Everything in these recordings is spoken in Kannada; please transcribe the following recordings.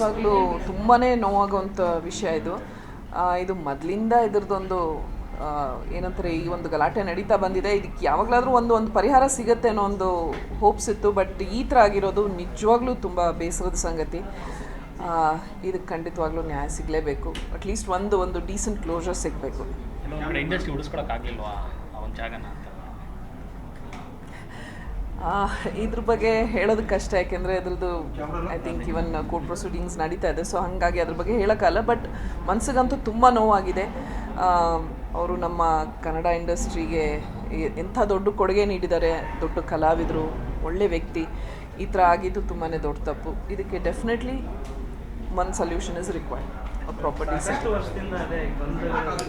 ಖಂಡಿತವಾಗ್ಲೂ ತುಂಬಾ ನೋವಾಗುವಂಥ ವಿಷಯ ಇದು. ಇದು ಮೊದಲಿಂದ ಇದ್ರದ್ದೊಂದು ಏನಂತಾರೆ, ಈ ಒಂದು ಗಲಾಟೆ ನಡೀತಾ ಬಂದಿದೆ. ಇದಕ್ಕೆ ಯಾವಾಗಲಾದರೂ ಒಂದು ಒಂದು ಪರಿಹಾರ ಸಿಗುತ್ತೆ ಅನ್ನೋ ಒಂದು ಹೋಪ್ಸ್ ಇತ್ತು. ಬಟ್ ಈ ಥರ ಆಗಿರೋದು ನಿಜವಾಗ್ಲೂ ತುಂಬ ಬೇಸರದ ಸಂಗತಿ. ಇದಕ್ಕೆ ಖಂಡಿತವಾಗ್ಲೂ ನ್ಯಾಯ ಸಿಗಲೇಬೇಕು. ಅಟ್ಲೀಸ್ಟ್ ಒಂದು ಒಂದು ಡೀಸೆಂಟ್ ಕ್ಲೋಜರ್ ಸಿಗಬೇಕು. ಇಂಡಸ್ಟ್ರಿ ಉಳಿಸ್ಕೊಳಕ್ಕಾಗಲಿಲ್ವಾ ಒಂದು ಜಾಗನ ಇದ್ರ ಬಗ್ಗೆ ಹೇಳೋದು ಕಷ್ಟ ಯಾಕೆಂದರೆ ಅದ್ರದ್ದು I think even court proceedings ನಡೀತಾ ಇದೆ. ಸೊ ಹಾಗಾಗಿ ಅದ್ರ ಬಗ್ಗೆ ಹೇಳೋಕ್ಕಲ್ಲ ಬಟ್ ಮನ್ಸಿಗಂತೂ ತುಂಬ ನೋವಾಗಿದೆ. ಅವರು ನಮ್ಮ ಕನ್ನಡ ಇಂಡಸ್ಟ್ರಿಗೆ ಎಂಥ ದೊಡ್ಡ ಕೊಡುಗೆ ನೀಡಿದ್ದಾರೆ. ದೊಡ್ಡ ಕಲಾವಿದರು ಒಳ್ಳೆ ವ್ಯಕ್ತಿ. ಈ ಥರ ಆಗಿದ್ದು ತುಂಬಾ ದೊಡ್ಡ ತಪ್ಪು. ಇದಕ್ಕೆ definitely one solution is required property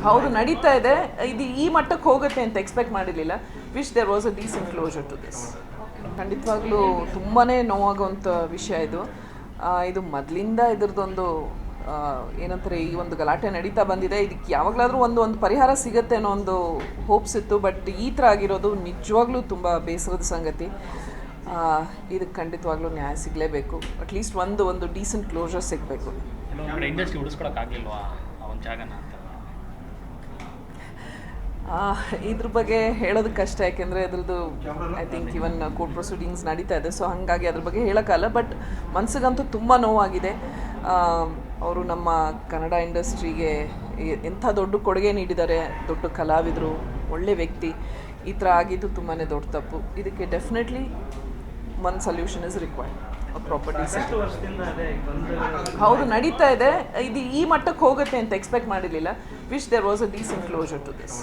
ಹೌದು ನಡೀತಾ ಇದೆ. ಇದು ಈ ಮಟ್ಟಕ್ಕೆ ಹೋಗುತ್ತೆ ಅಂತ ಎಕ್ಸ್ಪೆಕ್ಟ್ ಮಾಡಿರಲಿಲ್ಲ. Wish there was a decent closure to this ಖಂಡಿತವಾಗ್ಲೂ ತುಂಬಾ ನೋವಾಗುವಂಥ ವಿಷಯ ಇದು. ಇದು ಮೊದಲಿಂದ ಇದ್ರದ್ದೊಂದು ಏನಂತಾರೆ, ಈ ಒಂದು ಗಲಾಟೆ ನಡೀತಾ ಬಂದಿದೆ. ಇದಕ್ಕೆ ಯಾವಾಗಲಾದರೂ ಒಂದು ಒಂದು ಪರಿಹಾರ ಸಿಗುತ್ತೆ ಅನ್ನೋ ಒಂದು ಹೋಪ್ಸ್ ಇತ್ತು ಬಟ್ ಈ ಥರ ಆಗಿರೋದು ನಿಜವಾಗ್ಲೂ ತುಂಬ ಬೇಸರದ ಸಂಗತಿ. ಇದಕ್ಕೆ ಖಂಡಿತವಾಗ್ಲೂ ನ್ಯಾಯ ಸಿಗಲೇಬೇಕು. ಅಟ್ಲೀಸ್ಟ್ ಒಂದು ಒಂದು ಡೀಸೆಂಟ್ ಕ್ಲೋಜರ್ ಸಿಗಬೇಕು. ಇಂಡಸ್ಟ್ರಿ ಉಳಿಸ್ಕೊಳಕ್ಕಾಗಲಿಲ್ವಾ ಒಂದು ಜಾಗನ ಅಂತ? ಇದ್ರ ಬಗ್ಗೆ ಹೇಳೋದಕ್ಕೆ ಕಷ್ಟ ಯಾಕೆಂದರೆ ಅದ್ರದ್ದು I think even court proceedings ನಡೀತಾ ಇದೆ. ಸೊ ಹಾಗಾಗಿ ಅದ್ರ ಬಗ್ಗೆ ಹೇಳೋಕ್ಕಲ್ಲ ಬಟ್ ಮನ್ಸಿಗಂತೂ ತುಂಬ ನೋವಾಗಿದೆ. ಅವರು ನಮ್ಮ ಕನ್ನಡ ಇಂಡಸ್ಟ್ರಿಗೆ ಎಂಥ ದೊಡ್ಡ ಕೊಡುಗೆ ನೀಡಿದ್ದಾರೆ. ದೊಡ್ಡ ಕಲಾವಿದರು ಒಳ್ಳೆ ವ್ಯಕ್ತಿ. ಈ ಥರ ಆಗಿದ್ದು ತುಂಬಾ ದೊಡ್ಡ ತಪ್ಪು. ಇದಕ್ಕೆ definitely one solution is required properties ಅದೇ ಹೌದು ನಡೀತಾ ಇದೆ. ಇದು ಈ ಮಟ್ಟಕ್ಕೆ ಹೋಗುತ್ತೆ ಅಂತ ಎಕ್ಸ್ಪೆಕ್ಟ್ ಮಾಡಿರಲಿಲ್ಲ. Wish there was a decent closer to this